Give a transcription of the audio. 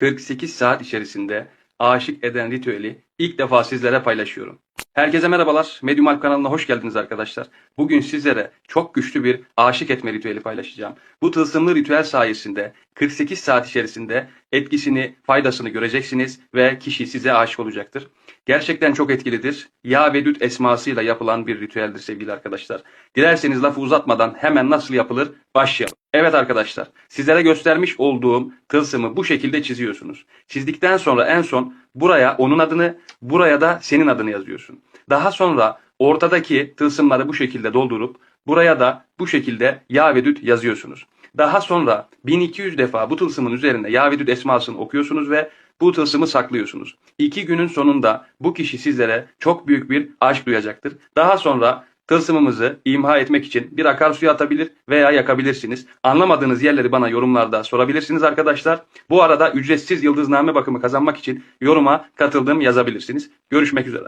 48 saat içerisinde aşık eden ritüeli ilk defa sizlere paylaşıyorum. Herkese merhabalar. Medium Alp kanalına hoş geldiniz arkadaşlar. Bugün sizlere çok güçlü bir aşık etme ritüeli paylaşacağım. Bu tılsımlı ritüel sayesinde 48 saat içerisinde etkisini, faydasını göreceksiniz ve kişi size aşık olacaktır. Gerçekten çok etkilidir. Ya Vedüt esmasıyla yapılan bir ritüeldir sevgili arkadaşlar. Dilerseniz lafı uzatmadan hemen nasıl yapılır başlayalım. Evet arkadaşlar, sizlere göstermiş olduğum tılsımı bu şekilde çiziyorsunuz. Çizdikten sonra en son buraya onun adını, buraya da senin adını yazıyorsun. Daha sonra ortadaki tılsımları bu şekilde doldurup buraya da bu şekilde Ya Vedüt yazıyorsunuz. Daha sonra 1200 defa bu tılsımın üzerine Ya Vedüt esmasını okuyorsunuz ve bu tılsımı saklıyorsunuz. İki günün sonunda bu kişi sizlere çok büyük bir aşk duyacaktır. Daha sonra tılsımımızı imha etmek için bir akarsuya atabilir veya yakabilirsiniz. Anlamadığınız yerleri bana yorumlarda sorabilirsiniz arkadaşlar. Bu arada ücretsiz yıldızname bakımı kazanmak için yoruma katıldım yazabilirsiniz. Görüşmek üzere.